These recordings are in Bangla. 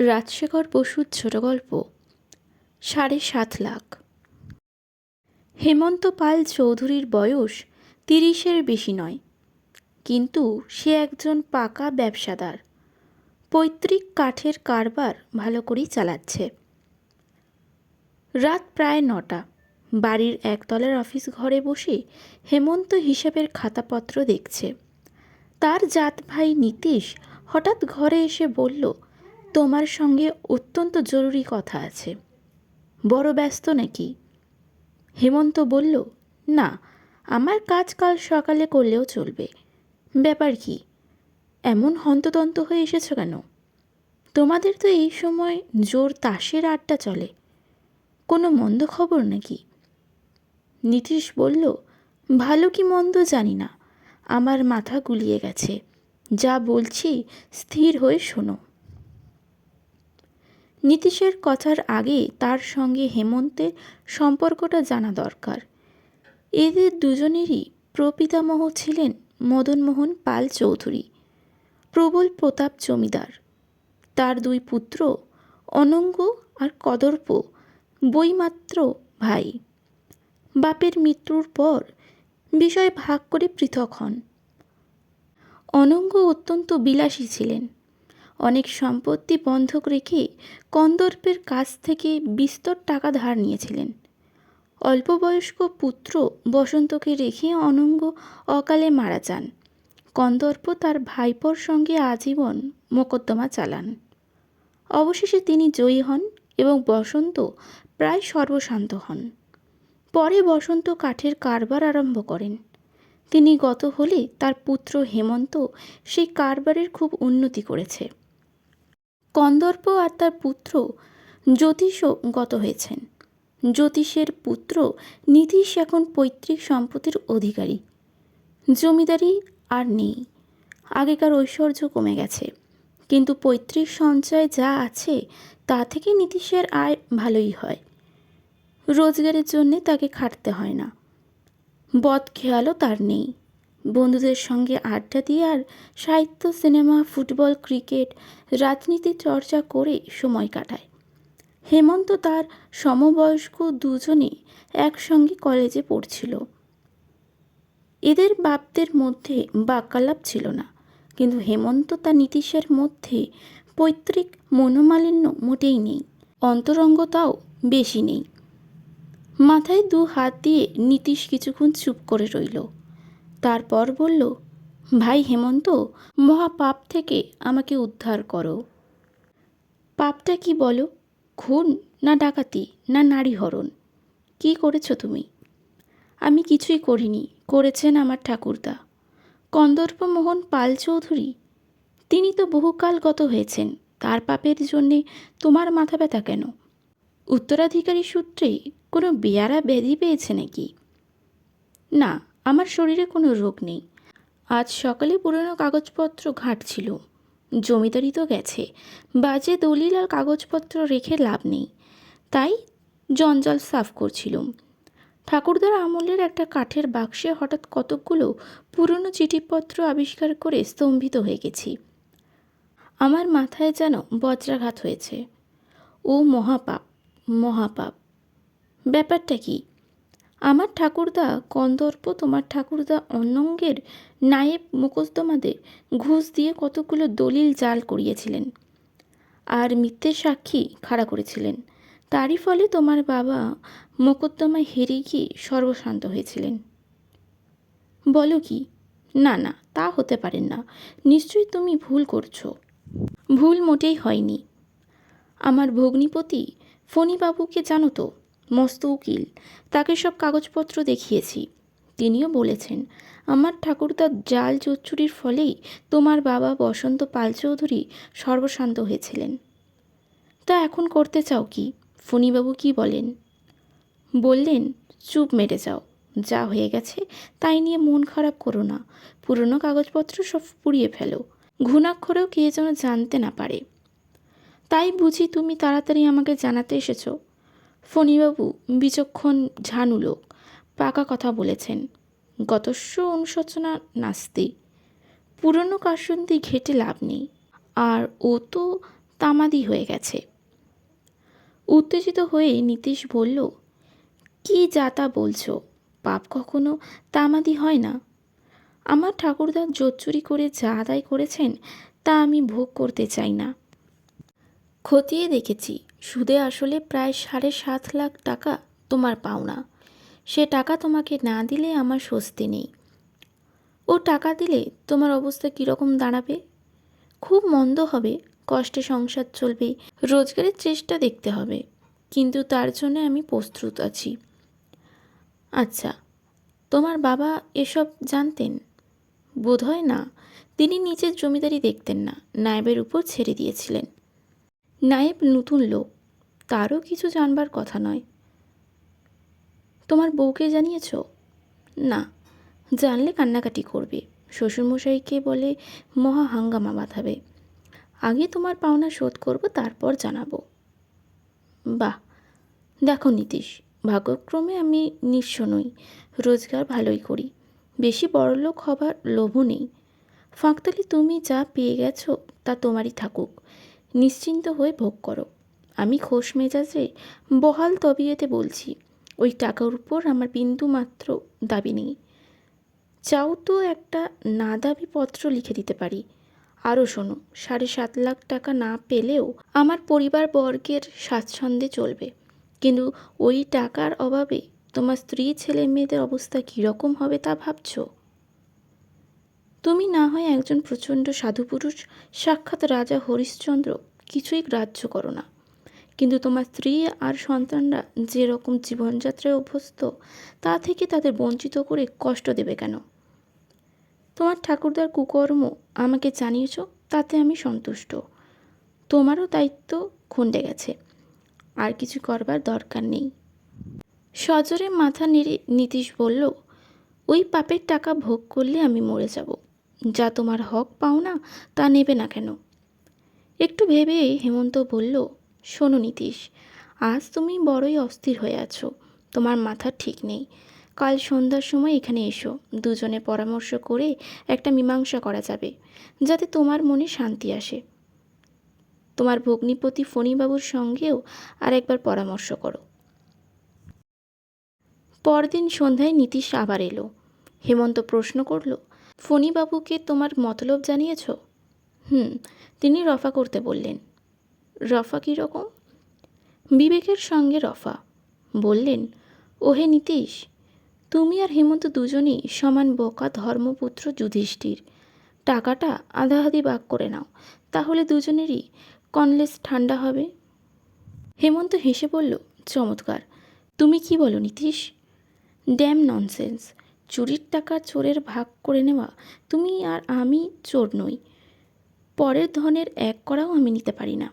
রাজশেখর বসুর ছোট গল্প, সাড়ে সাত লাখ। হেমন্ত পাল চৌধুরীর বয়স তিরিশের বেশি নয়, কিন্তু সে একজন পাকা ব্যবসাদার। পৈতৃক কাঠের কারবার ভালো করেই চালাচ্ছে। রাত প্রায় নটা, বাড়ির একতলার অফিস ঘরে বসে হেমন্ত হিসাবের খাতাপত্র দেখছে। তার জাত ভাই নীতিশ হঠাৎ ঘরে এসে বলল তোমার সঙ্গে অত্যন্ত জরুরি কথা আছে। বড় ব্যস্ত নাকি? হেমন্ত বলল, না, আমার কাজ কাল সকালে করলেও চলবে। ব্যাপার কি? এমন হন্তদন্ত হয়ে এসেছ কেন? তোমাদের তো এই সময় জোর তাসের আড্ডা চলে। কোনো মন্দ খবর নাকি? নীতিশ বলল, ভালো কি মন্দ জানি না। আমার মাথা গুলিয়ে গেছে। যা বলছি স্থির হয়ে শোনো। নীতিশের কথার আগে তার সঙ্গে হেমন্তের সম্পর্কটা জানা দরকার। এদের দুজনেরই প্রপিতামহ ছিলেন মদনমোহন পাল চৌধুরী, প্রবল প্রতাপ জমিদার। তার দুই পুত্র অনঙ্গ আর কদর্প বইমাত্র ভাই। বাপের মৃত্যুর পর বিষয় ভাগ করে পৃথক হন। অনঙ্গ অত্যন্ত বিলাসী ছিলেন। অনেক সম্পত্তি বন্ধক রেখে কন্দর্পের কাছ থেকে বিস্তর টাকা ধার নিয়েছিলেন। অল্পবয়স্ক পুত্র বসন্তকে রেখে অনঙ্গ অকালে মারা যান। কন্দর্প তার ভাইপোর সঙ্গে আজীবন মোকদ্দমা চালান। অবশেষে তিনি জয়ী হন এবং বসন্ত প্রায় সর্বশান্ত হন। পরে বসন্ত কাঠের কারবার আরম্ভ করেন। তিনি গত হলে তার পুত্র হেমন্ত সেই কারবারের খুব উন্নতি করেছে। কন্দর্প আর তার পুত্র জ্যোতিষও গত হয়েছেন। জ্যোতিষের পুত্র নীতিশ এখন পৈতৃক সম্পত্তির অধিকারী। জমিদারি আর নেই। আগেকার ঐশ্বর্য কমে গেছে। কিন্তু পৈতৃক সঞ্চয় যা আছে, তা থেকে নীতিশের আয় ভালোই হয়। রোজগারের জন্যে তাকে খাটতে হয় না। বদ খেয়ালও তার নেই। বন্ধুদের সঙ্গে আড্ডা দিয়ে আর সাহিত্য, সিনেমা, ফুটবল, ক্রিকেট রাজনীতি চর্চা করে সময় কাটায়। হেমন্ত তার সমবয়স্ক দুজনে একসঙ্গে কলেজে পড়ছিল। এদের বাপদের মধ্যে বাক্যালাপ ছিল না, কিন্তু হেমন্ত তা নীতিশের মধ্যে পৈতৃক মনোমালিন্য মোটেই নেই, অন্তরঙ্গতাও বেশি নেই। মাথায় দু হাত দিয়ে নীতিশ কিছুক্ষণ চুপ করে রইল, তারপর বলল ভাই হেমন্ত, মহাপাপ থেকে আমাকে উদ্ধার করো। পাপটা কি বলো? খুন না ডাকাতি না নারী হরণ? কী করেছ তুমি? আমি কিছুই করিনি, করেছেন আমার ঠাকুরদা। কন্দর্পমোহন পাল চৌধুরী তিনি তো বহুকাল গত হয়েছেন, তার পাপের জন্যে তোমার মাথা ব্যথা কেন? উত্তরাধিকারী সূত্রে কোনো বেয়ারা ব্যাধি পেয়েছে নাকি? না, আমার শরীরে কোনো রোগ নেই। আজ সকালে পুরনো কাগজপত্র ঘাঁটছিল। জমিদারি তো গেছে। বাজে দলিল আর কাগজপত্র রেখে লাভ নেই। তাই জঞ্জাল সাফ করছিলুম। ঠাকুরদার আমলের একটা কাঠের বাক্সে হঠাৎ কতকগুলো পুরনো চিঠিপত্র আবিষ্কার করে স্তম্ভিত হয়ে গেছি। আমার মাথায় যেন বজ্রাঘাত হয়েছে। ও মহাপাপ মহাপাপ। ব্যাপারটা কি? আমার ঠাকুরদা কন্দর্প তোমার ঠাকুরদা অনঙ্গের নায়েব মুকদ্দমাদের ঘুষ দিয়ে কতগুলো দলিল জাল করিয়েছিলেন আর মিথ্যে সাক্ষী খাড়া করেছিলেন। তারই ফলে তোমার বাবা মোকদ্দমায় হেরে গিয়ে সর্বশান্ত হয়েছিলেন। বলো কি? না না, তা হতে পারেন না। নিশ্চয়ই তুমি ভুল করছ। ভুল মোটেই হয়নি। আমার ভগ্নিপতি ফণিবাবুকে জানো তো মস্ত উকিল তাকে সব কাগজপত্র দেখিয়েছি। তিনিও বলেছেন, আমার ঠাকুরদার জাল চচ্চুরির ফলেই তোমার বাবা বসন্ত পাল চৌধুরী সর্বশান্ত হয়েছিলেন। তা এখন করতে চাও কি? ফণিবাবু কি বলেন? বললেন, চুপ মেরে যাও। যা হয়ে গেছে তাই নিয়ে মন খারাপ করো না। পুরনো কাগজপত্র সব পুড়িয়ে ফেলো। ঘুণাক্ষরেও কে যেন জানতে না পারে। তাই বুঝি তুমি তাড়াতাড়ি আমাকে জানাতে এসেছ। ফণিবাবু বিচক্ষণ ঝানু লোক পাকা কথা বলেছেন গতস্ব অনুশোচনা নাস্তি। পুরনো কাসন্দি ঘেটে লাভ নেই, আর ও তো তামাদি হয়ে গেছে। উত্তেজিত হয়ে নীতিশ বলল, কি যা তা বলছো, পাপ কখনো তামাদি হয় না। আমার ঠাকুরদা জোচ্চুরি করে যা আদায় করেছেন, তা আমি ভোগ করতে চাই না। খতিয়ে দেখেছি সুদে আসলে প্রায় সাড়ে সাত লাখ টাকা তোমার পাওনা। সে টাকা তোমাকে না দিলে আমার স্বস্তি নেই। ও টাকা দিলে তোমার অবস্থা কীরকম দাঁড়াবে? খুব মন্দ হবে, কষ্টে সংসার চলবে, রোজগারের চেষ্টা দেখতে হবে। কিন্তু তার জন্য আমি প্রস্তুত আছি। আচ্ছা তোমার বাবা এসব জানতেন? বোধহয় না। তিনি নিজের জমিদারি দেখতেন না, নায়েবের উপর ছেড়ে দিয়েছিলেন। নায়েব নতুন লোক, তারও কিছু জানবার কথা নয়। তোমার বউকে জানিয়েছ? না, জানলে কান্নাকাটি করবে। শ্বশুরমশাইকে বলে মহা হাঙ্গামা বাঁধাবে। আগে তোমার পাওনা শোধ করব, তারপর জানাব। বাহ, দেখো নীতিশ, ভাগ্যক্রমে আমি নিঃস্ব নই, রোজগার ভালোই করি। বেশি বড়লোক হবার লোভও নেই। ফাঁকতালি তুমি যা পেয়ে গেছো, তা তোমারই থাকুক। নিশ্চিন্ত হয়ে ভোগ করো। আমি খোশ মেজাজে বহাল তবিয়েতে বলছি, ওই টাকার উপর আমার বিন্দু মাত্র দাবি নেই। চাও তো একটা না দাবি পত্র লিখে দিতে পারি। আরও শোনো, সাড়ে সাত লাখ টাকা না পেলেও আমার পরিবার বর্গের স্বাচ্ছন্দ্যে চলবে। কিন্তু ওই টাকার অভাবে তোমার স্ত্রী ছেলে মেয়েদের অবস্থা কীরকম হবে তা ভাবছ? তুমি না হয় একজন প্রচণ্ড সাধুপুরুষ, সাক্ষাৎ রাজা হরিশ্চন্দ্র কিছুই গ্রাহ্য করো না। কিন্তু তোমার স্ত্রী আর সন্তানরা যেরকম জীবনযাত্রায় অভ্যস্ত, তা থেকে তাদের বঞ্চিত করে কষ্ট দেবে কেন? তোমার ঠাকুরদার কুকর্ম আমাকে জানিয়েছ, তাতে আমি সন্তুষ্ট। তোমারও দায়িত্ব খণ্ডে গেছে। আর কিছু করবার দরকার নেই। সজরে মাথা নেড়ে নীতিশ বলল, ওই পাপের টাকা ভোগ করলে আমি মরে যাব। যা তোমার হক পাও না, তা নেবে না কেন? একটু ভেবে হেমন্ত বলল, শোনো নীতিশ, আজ তুমি বড়ই অস্থির হয়ে আছো, তোমার মাথা ঠিক নেই। কাল সন্ধ্যার সময় এখানে এসো, দুজনে পরামর্শ করে একটা মীমাংসা করা যাবে, যাতে তোমার মনে শান্তি আসে। তোমার ভগ্নিপতি ফণিবাবুর সঙ্গেও আর একবার পরামর্শ করো। পরদিন সন্ধ্যায় নীতিশ আবার এলো। হেমন্ত প্রশ্ন করল ফণিবাবুকে তোমার মতলব জানিয়েছ? হুম, তিনি রফা করতে বললেন। রফা কীরকম বিবেকের সঙ্গে রফা। বললেন, ওহে নীতিশ, তুমি আর হেমন্ত দুজনেই সমান বোকা ধর্মপুত্র যুধিষ্ঠির। টাকাটা আধাআধি বাক করে নাও, তাহলে দুজনেরই কনলেস ঠান্ডা হবে। হেমন্ত হেসে বলল, চমৎকার। তুমি কি বলো নীতিশ? Dam nonsense. চুরির টাকা চোরের ভাগ করে নেওয়া, তুমি আর আমি চোর নই। পরের ধনের এক করাও আমি নিতে পারি না।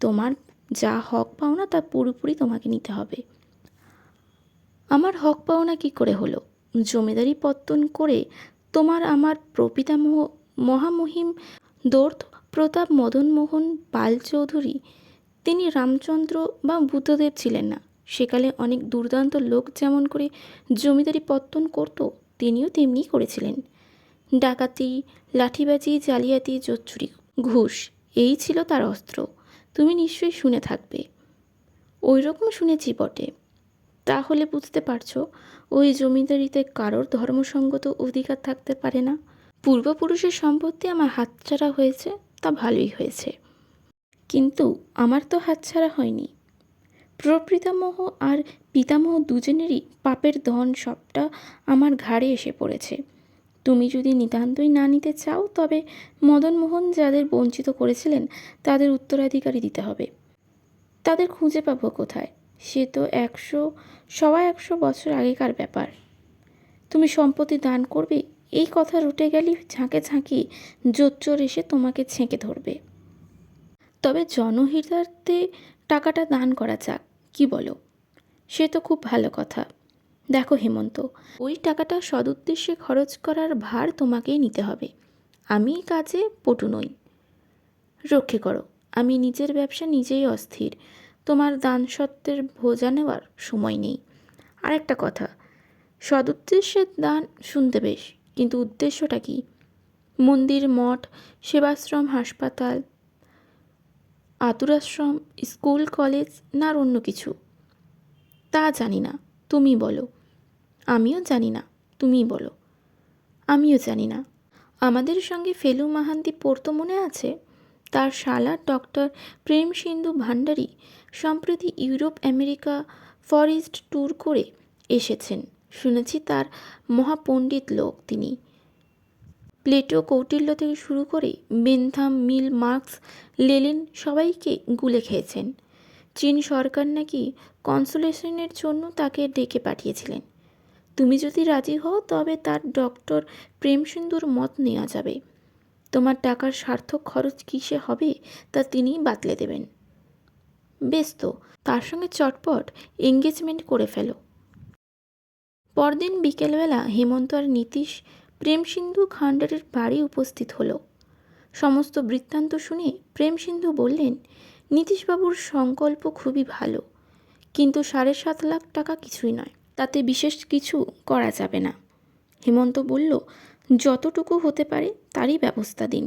তোমার যা হক পাওনা তা পুরোপুরি তোমাকে নিতে হবে। আমার হক পাওনা কি করে হলো? জমিদারি পত্তন করে তোমার আমার প্রপিতামহ মহামহিম দৌর্ত প্রতাপ মদনমোহন পাল চৌধুরী, তিনি রামচন্দ্র বা বুদ্ধদেব ছিলেন না। সেকালে অনেক দুর্দান্ত লোক যেমন করে জমিদারি পত্তন করত তিনিও তেমনি করেছিলেন। ডাকাতি, লাঠিবাজি, জালিয়াতি, জোচ্চুরি, ঘুষ, এই ছিল তার অস্ত্র। তুমি নিশ্চয়ই শুনে থাকবে। ওই রকম শুনেছি বটে। তাহলে বুঝতে পারছ, ওই জমিদারিতে কারোর ধর্মসঙ্গত অধিকার থাকতে পারে না। পূর্বপুরুষের সম্পত্তি আমার হাতছাড়া হয়েছে, তা ভালোই হয়েছে। কিন্তু আমার তো হাতছাড়া হয়নি। প্রপিতামহ আর পিতামহ দুজনেরই পাপের ধন সবটা আমার ঘাড়ে এসে পড়েছে। তুমি যদি নিতান্তই না নিতে চাও, তবে মদনমোহন যাদের বঞ্চিত করেছিলেন, তাদের উত্তরাধিকারী দিতে হবে। তাদের খুঁজে পাবো কোথায়? সে তো একশো, সবা একশো বছর আগেকার ব্যাপার। তুমি সম্পত্তি দান করবে, এই কথা রুটে গেলেই ঝাঁকে ঝাঁকি জোচ্চোর এসে তোমাকে ছেঁকে ধরবে। তবে জনহিতার্থে টাকাটা দান করা যাক। কি বলো? সে তো খুব ভালো কথা। দেখো হেমন্ত, ওই টাকাটা সদুদ্দেশ্যে খরচ করার ভার তোমাকেই নিতে হবে। আমি কাজে পটু নই। রক্ষে করো, আমি নিজের ব্যবসা নিজেই অস্থির। তোমার দান সত্ত্বের ভোজা নেওয়ার সময় নেই। আর একটা কথা, সদুদ্দেশ্যের দান শুনতে বেশ, কিন্তু উদ্দেশ্যটা কি? মন্দির, মঠ, সেবাশ্রম, হাসপাতাল আতুরাশ্রম, স্কুল, কলেজ না অন্য কিছু। তা জানি না, তুমি বলো। আমিও জানি না তুমিই বলো। আমিও জানি না। আমাদের সঙ্গে ফেলু মাহান্তি পড়তো মনে আছে? তার শালা ডক্টর প্রেম সিন্ধু ভান্ডারী সম্প্রতি ইউরোপ, আমেরিকা, ফরেস্ট ট্যুর করে এসেছেন। শুনেছি তার মহাপণ্ডিত লোক তিনি। প্লেটো কৌটিল্য থেকে শুরু করে বেনথাম, মিল, মার্কস, লেলিন সবাইকে গুলে খেয়েছেন। চীন সরকার নাকি কনসোলেশনের জন্য তাকে ডেকে পাঠিয়েছিলেন। তুমি যদি রাজি হও, তবে তার ডক্টর প্রেমসিন্ধুর মত নেওয়া যাবে। তোমার টাকার সার্থক খরচ কিসে হবে, তা তিনিই বাতলে দেবেন। বেশ তো, তার সঙ্গে চটপট এঙ্গেজমেন্ট করে ফেলো। পরদিন বিকেলবেলা হেমন্ত আর নীতিশ প্রেমসিন্ধু খান্ডারের বাড়ি উপস্থিত হলো। সমস্ত বৃত্তান্ত শুনে প্রেমসিন্ধু বললেন, নীতিশবাবুর সংকল্প খুবই ভালো, কিন্তু সাড়ে সাত লাখ টাকা কিছুই নয়, তাতে বিশেষ কিছু করা যাবে না। হেমন্ত বলল, যতটুকু হতে পারে তারই ব্যবস্থা দিন।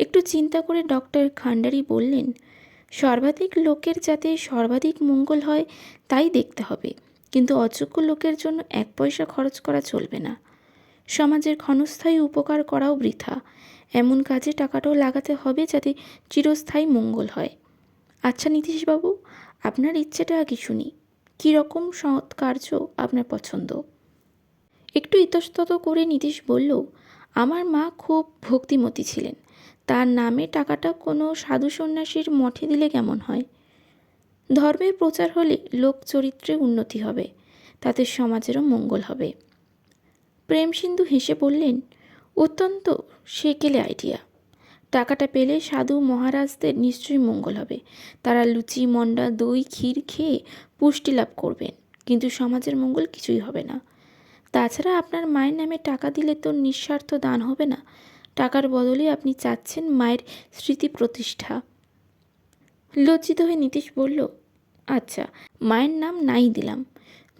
একটু চিন্তা করে ডক্টর খান্ডারি বললেন, সর্বাধিক লোকের যাতে সর্বাধিক মঙ্গল হয় তাই দেখতে হবে, কিন্তু অযোগ্য লোকের জন্য এক পয়সা খরচ করা চলবে না। সমাজের ক্ষণস্থায়ী উপকার করাও বৃথা। এমন কাজে টাকাটাও লাগাতে হবে যাতে চিরস্থায়ী মঙ্গল হয়। আচ্ছা নীতিশবাবু, আপনার ইচ্ছেটা আগে শুনি। কীরকম সৎ কার্য আপনার পছন্দ? একটু ইতস্তত করে নীতিশ বলল, আমার মা খুব ভক্তিমতী ছিলেন। তার নামে টাকাটা কোনো সাধু সন্ন্যাসীর মঠে দিলে কেমন হয়? ধর্মের প্রচার হলে লোক চরিত্রে উন্নতি হবে। তাতে সমাজেরও মঙ্গল হবে। প্রেম সিন্ধু হেসে বললেন, অত্যন্ত সেকেলে আইডিয়া। টাকাটা পেলে সাধু মহারাজদের নিশ্চয়ই মঙ্গল হবে। তারা লুচি, মন্ডা, দই, ক্ষীর খেয়ে পুষ্টি লাভ করবেন, কিন্তু সমাজের মঙ্গল কিছুই হবে না। তাছাড়া আপনার মায়ের নামে টাকা দিলে তো নিঃস্বার্থ দান হবে না। টাকার বদলে আপনি চাচ্ছেন মায়ের স্মৃতি প্রতিষ্ঠা। লজ্জিত হয়ে নীতিশ বলল আচ্ছা মায়ের নাম নাই দিলাম।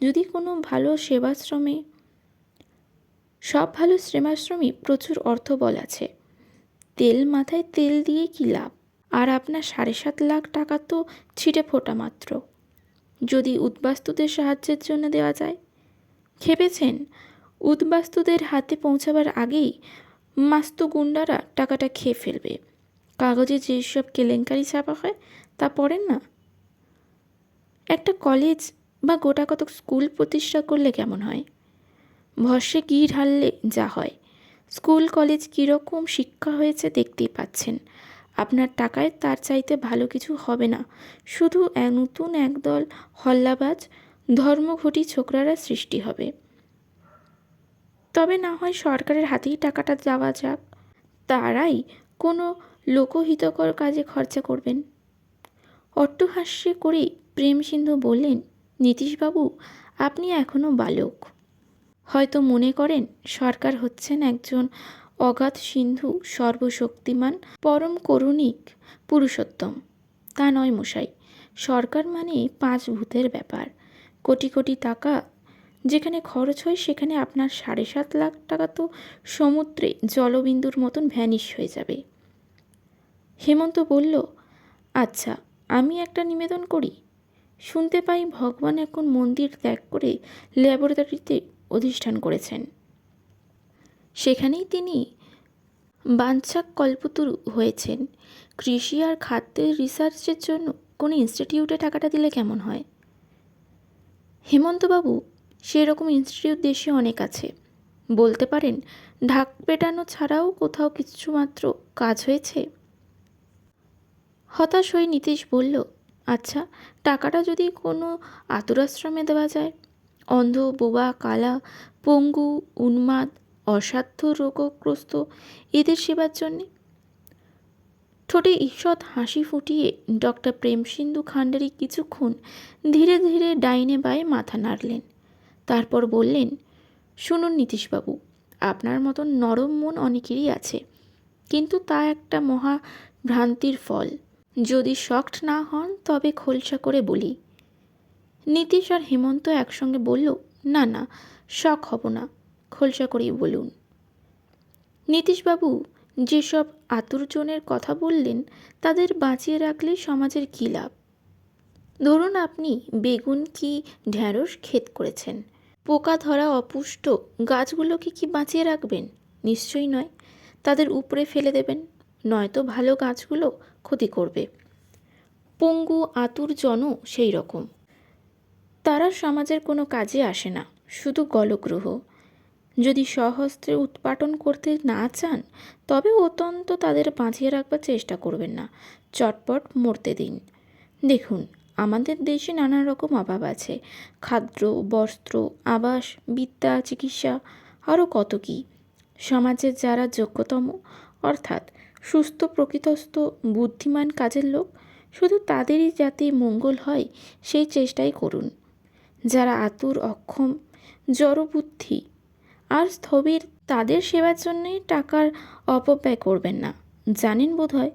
যদি কোনো ভালো সেবাশ্রমে সব ভালো শ্রেমাশ্রমই প্রচুর অর্থবল আছে। তেল মাথায় তেল দিয়ে কি লাভ? আর আপনার সাড়ে সাত লাখ টাকা তো ছিটে ফোটা মাত্র। যদি উদ্বাস্তুদের সাহায্যের জন্য দেওয়া যায়। ভেবেছেন উদ্বাস্তুদের হাতে পৌঁছাবার আগেই মাস্তু গুন্ডারা টাকাটা খেয়ে ফেলবে। কাগজে যেসব কেলেঙ্কারি ছাপা হয়, তা পড়েন না? একটা কলেজ বা গোটা কতক স্কুল প্রতিষ্ঠা করলে কেমন হয়? ভস্যে ঘি ঢাললে যা হয়? স্কুল, কলেজ কীরকম শিক্ষা হয়েছে দেখতেই পাচ্ছেন। আপনার টাকায় তার চাইতে ভালো কিছু হবে না। শুধু নতুন একদল হল্লাবাজ, ধর্মঘটি ছোকরারা সৃষ্টি হবে। তবে না হয় সরকারের হাতেই টাকাটা যাওয়া যাক। তারাই কোনো লোকহিতকর কাজে খরচা করবেন। অট্টহাস্যে করেই প্রেম সিন্ধু বললেন, নীতিশবাবু, আপনি এখনও বালক। হয়তো মনে করেন সরকার হচ্ছেন একজন অগাধ সিন্ধু, সর্বশক্তিমান, পরম করুণিক পুরুষোত্তম। তা নয় মশাই, সরকার মানে পাঁচ ভূতের ব্যাপার। কোটি কোটি টাকা, যেখানে খরচ হয় সেখানে আপনার সাড়ে সাত লাখ টাকা তো সমুদ্রে জলবিন্দুর মতন ভ্যানিশ হয়ে যাবে। হেমন্ত বলল আচ্ছা আমি একটা নিবেদন করি। শুনতে পাই ভগবান এখন মন্দির ত্যাগ করে ল্যাবরেটরিতে অধিষ্ঠান করেছেন। সেখানেই তিনি বাঞ্ছাক কল্পতরু হয়েছেন। কৃষি আর খাদ্যের রিসার্চের জন্য কোনো ইনস্টিটিউটে টাকাটা দিলে কেমন হয়? হেমন্তবাবু সেরকম ইনস্টিটিউট দেশে অনেক আছে। বলতে পারেন, ঢাক পেটানো ছাড়াও কোথাও কিছুমাত্র কাজ হয়েছে? হতাশ হয়ে নীতিশ বলল আচ্ছা টাকাটা যদি কোনো আতুরাশ্রমে দেওয়া যায়? অন্ধ বোবা কালা, পঙ্গু, উন্মাদ, অসাধ্য, রোগগ্রস্ত, এদের সেবার জন্যে। ঠোঁটে ঈষৎ হাসি ফুটিয়ে ডক্টর প্রেমসিন্ধু খান্ডারি কিছুক্ষণ ধীরে ধীরে ডাইনে বায়ে মাথা নাড়লেন। তারপর বললেন, শুনুন নীতিশবাবু, আপনার মতন নরম মন অনেকেরই আছে, কিন্তু তা একটা মহা ভ্রান্তির ফল। যদি শক্ট না হন, তবে খোলসা করে বলি। নীতিশ আর হেমন্ত একসঙ্গে বলল, না না, শখ হব না। খোলসা করেই বলুন। নীতিশবাবু যেসব আতুরজনের কথা বললেন, তাদের বাঁচিয়ে রাখলে সমাজের কী লাভ? ধরুন আপনি বেগুন কি ঢ্যাঁড়স ক্ষেত করেছেন। পোকা ধরা অপুষ্ট গাছগুলোকে কি বাঁচিয়ে রাখবেন? নিশ্চয়ই নয়। তাদের উপরে ফেলে দেবেন, নয়তো ভালো গাছগুলো ক্ষতি করবে। পঙ্গু আতুর জনও সেই রকম। তারা সমাজের কোনো কাজে আসে না, শুধু গলগ্রহ। যদি সহস্ত্রে উৎপাটন করতে না চান, তবে অত্যন্ত তাদের বাঁচিয়ে রাখবার চেষ্টা করবেন না। চটপট মরতে দিন। দেখুন, আমাদের দেশে নানা রকম অভাব আছে। খাদ্য, বস্ত্র, আবাস, বিদ্যা, চিকিৎসা, আরও কত কী। সমাজের যারা যোগ্যতম, অর্থাৎ সুস্থ, প্রকৃতস্থ, বুদ্ধিমান কাজের লোক, শুধু তাদেরই যাতে মঙ্গল হয়, সেই চেষ্টাই করুন। যারা আতুর, অক্ষম, জড়বুদ্ধি আর স্থবির, তাদের সেবার জন্যে টাকার অপব্যয় করবেন না। জানেন বোধ হয়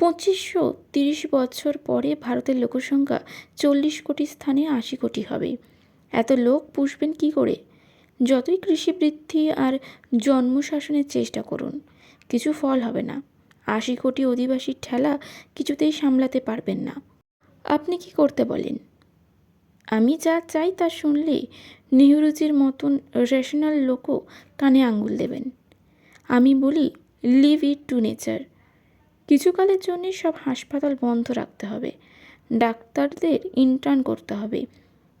পঁচিশশো তিরিশ বছর পরে ভারতের লোকসংখ্যা চল্লিশ কোটি স্থানে আশি কোটি হবে। এত লোক পুষবেন কি করে? যতই কৃষি বৃদ্ধি আর জন্মশাসনের চেষ্টা করুন, কিছু ফল হবে না। আশি কোটি অধিবাসীর ঠেলা কিছুতেই সামলাতে পারবেন না। আপনি কি করতে বলেন? আমি যা চাই তা শুনলে নেহরুজির মতন রেশনাল লোকও কানে আঙ্গুল দেবেন। আমি বলি লিভ ইট টু নেচার কিছুকালের জন্যে সব হাসপাতাল বন্ধ রাখতে হবে। ডাক্তারদের ইন্টার্ন করতে হবে।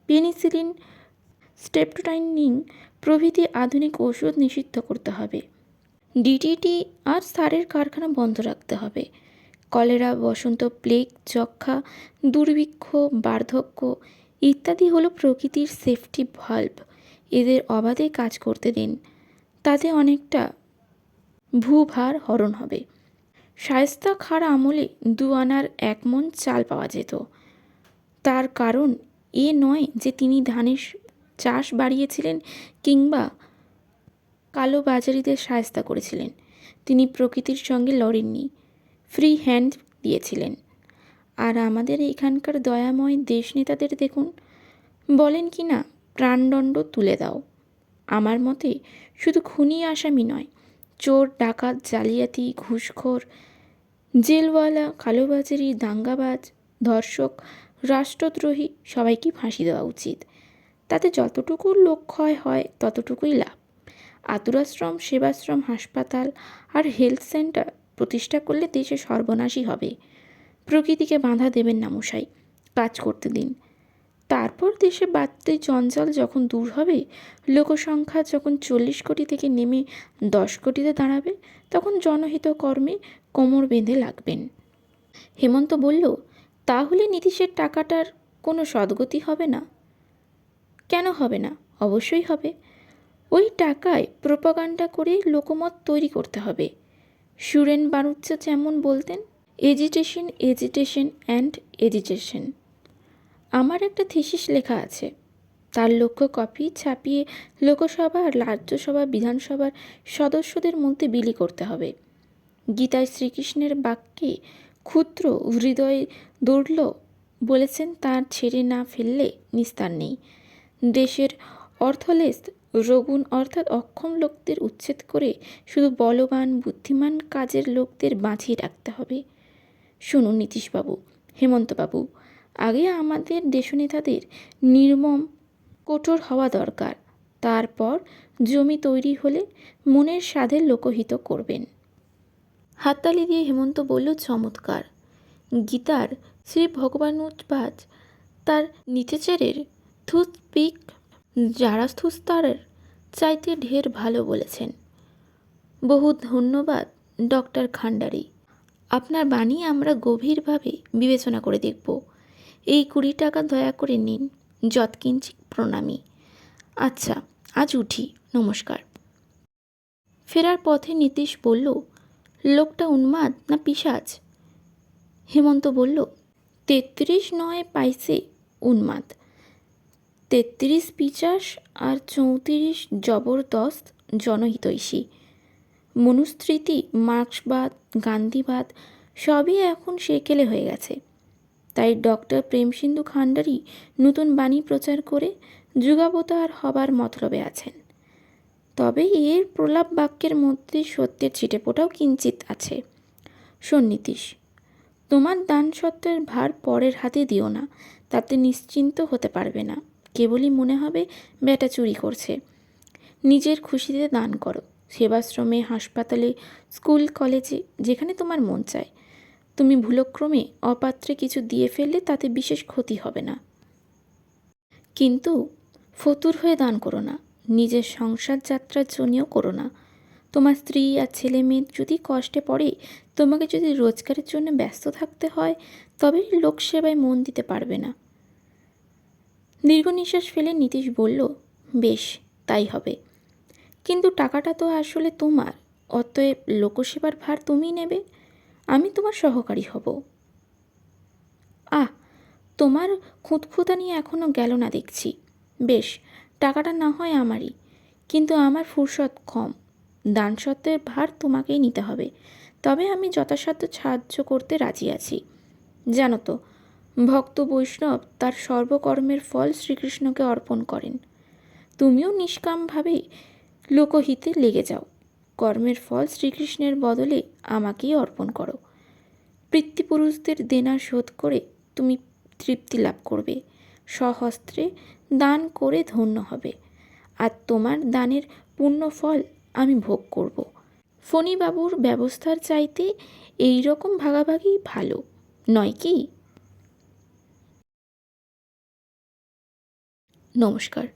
পেনিসিলিন স্টেপটোটাইনিং প্রভৃতি আধুনিক ওষুধ নিষিদ্ধ করতে হবে। ডিটিটি আর সারের কারখানা বন্ধ রাখতে হবে। কলেরা, বসন্ত প্লেগ যক্ষা দুর্ভিক্ষ, বার্ধক্য ইত্যাদি হলো প্রকৃতির সেফটি ভাল্ব এদের অবাধে কাজ করতে দিন। তাতে অনেকটা ভূভার হরণ হবে। শায়েস্তা খার আমলে দু আনার এক মন চাল পাওয়া যেত। তার কারণ এ নয় যে তিনি ধানের চাষ বাড়িয়েছিলেন কিংবা কালো কালোবাজারিদের সায়স্তা করেছিলেন। তিনি প্রকৃতির সঙ্গে লড়েননি। ফ্রি হ্যান্ড দিয়েছিলেন। আর আমাদের এখানকার দয়াময় দেশ নেতাদের দেখুন, বলেন কি না, প্রাণদণ্ড তুলে দাও। আমার মতে শুধু খুনি আসামি নয়, চোর, ডাকাত, জালিয়াতি, ঘুষখোর, জেলওয়ালা, কালোবাজারি, দাঙ্গাবাজ, ধর্ষক, রাষ্ট্রদ্রোহী সবাইকে ফাঁসি দেওয়া উচিত। তাতে যতটুকু লোক ক্ষয় হয়, ততটুকুই লাভ। আতুরাশ্রম, সেবাশ্রম, হাসপাতাল আর হেলথ সেন্টার প্রতিষ্ঠা করলে দেশে সর্বনাশই হবে। প্রকৃতিকে বাধা দেবেন না মশাই, কাজ করতে দিন। তারপর দেশে বাড়তে জঞ্জাল যখন দূর হবে, লোকসংখ্যা যখন চল্লিশ কোটি থেকে নেমে দশ কোটিতে দাঁড়াবে, তখন জনহিত কর্মে কোমর বেঁধে লাগবেন। হেমন্ত বলল, তাহলে নীতিশের টাকাটার কোনো সদ্গতি হবে না? কেন হবে না? অবশ্যই হবে। ওই টাকায় প্রোপাগান্ডা করে লোকমত তৈরি করতে হবে। সুরেন বানুচ্চা যেমন বলতেন এজিটেশন এজিটেশন অ্যান্ড এজিটেশন আমার একটা থিসিস লেখা আছে। তার লক্ষ্য কপি ছাপিয়ে লোকসভা আর রাজ্যসভা, বিধানসভার সদস্যদের মধ্যে বিলি করতে হবে। গীতায় শ্রীকৃষ্ণের বাক্যে ক্ষুদ্র হৃদয় দৌড়ল বলেছেন, তার ছেড়ে না ফেললে নিস্তার নেই। দেশের অর্থলেস রগুন অর্থাৎ অক্ষম লোকদের উচ্ছেদ করে শুধু বলবান, বুদ্ধিমান কাজের লোকদের বাঁচিয়ে রাখতে হবে। শুনুন নীতিশবাবু, হেমন্তবাবু, আগে আমাদের দেশনেতাদের নির্মম, কঠোর হওয়া দরকার। তারপর জমি তৈরি হলে মনের স্বাদের লোকহিত করবেন। হাততালি দিয়ে হেমন্ত বলল, চমৎকার। গীতার শ্রী ভগবানুজবাজ তার নিচেচারের থুথপিক জারাস্থুস্তারের চাইতে ঢের ভালো বলেছেন। বহু ধন্যবাদ, ডক্টর খান্ডারি আপনার বাণী আমরা গভীরভাবে বিবেচনা করে দেখব। এই কুড়ি টাকা দয়া করে নিন যৎকিঞ্চিত প্রণামী। আচ্ছা আজ উঠি, নমস্কার। ফেরার পথে নীতিশ বলল, লোকটা উন্মাদ না পিসাজ হেমন্ত বলল, তেত্রিশ নয় পাইসে উন্মাদ। তেত্রিশ পিচাস আর চৌত্রিশ জবরদস্ত জনহিতৈষী। মনুস্মৃতি, মার্ক্সবাদ, গান্ধীবাদ, সবই এখন সেকেলে হয়ে গেছে। তাই ডক্টর প্রেমসিন্ধু খান্ডারি নতুন বাণী প্রচার করে যুগাবতার হবার মতলবে আছেন। তবে এর প্রলাপ বাক্যের মধ্যে সত্যের ছিটেফোঁটাও কিঞ্চিত আছে। শোন নীতিশ, তোমার দান সত্ত্বের ভার পরের হাতে দিও না, তাতে নিশ্চিন্ত হতে পারবে না। কেবলই মনে হবে বেটা চুরি করছে। নিজের খুশিতে দান করো। সেবাশ্রমে, হাসপাতালে, স্কুল, কলেজে, যেখানে তোমার মন চায়। তুমি ভুলক্রমে অপাত্রে কিছু দিয়ে ফেললে তাতে বিশেষ ক্ষতি হবে না। কিন্তু ফতুর হয়ে দান করো না, নিজের সংসার যাত্রার জন্যও করো না। তোমার স্ত্রী আর ছেলে মেয়ে যদি কষ্টে পড়ে, তোমাকে যদি রোজগারের জন্য ব্যস্ত থাকতে হয়, তবে লোকসেবায় মন দিতে পারবে না। দীর্ঘ নিঃশ্বাস ফেলে নীতিশ বলল, বেশ, তাই হবে। কিন্তু টাকাটা তো আসলে তোমার। অতএব লোকসেবার ভার তুমিই নেবে। আমি তোমার সহকারী হব। আহ, তোমার খুঁতখুঁতা নিয়ে এখনও গেল না দেখছি। বেশ, টাকাটা না হয় আমারই। কিন্তু আমার ফুরসত কম। দান সত্ত্বের ভার তোমাকেই নিতে হবে। তবে আমি যথাসাধ্য সাহায্য করতে রাজি আছি। জানো তো, ভক্ত বৈষ্ণব তার সর্বকর্মের ফল শ্রীকৃষ্ণকে অর্পণ করেন। তুমিও নিষ্কামভাবে লোকহিতে লেগে যাও। কর্মের ফল শ্রীকৃষ্ণের বদলে আমাকেই অর্পণ করো। পিতৃপুরুষদের দেনা শোধ করে তুমি তৃপ্তি লাভ করবে। সহস্ত্রে দান করে ধন্য হবে। আর তোমার দানের পূর্ণ ফল আমি ভোগ করব। ফণিবাবুর ব্যবস্থার চাইতে এই রকম ভাগাভাগি ভালো, নয় কি? নমস্কার।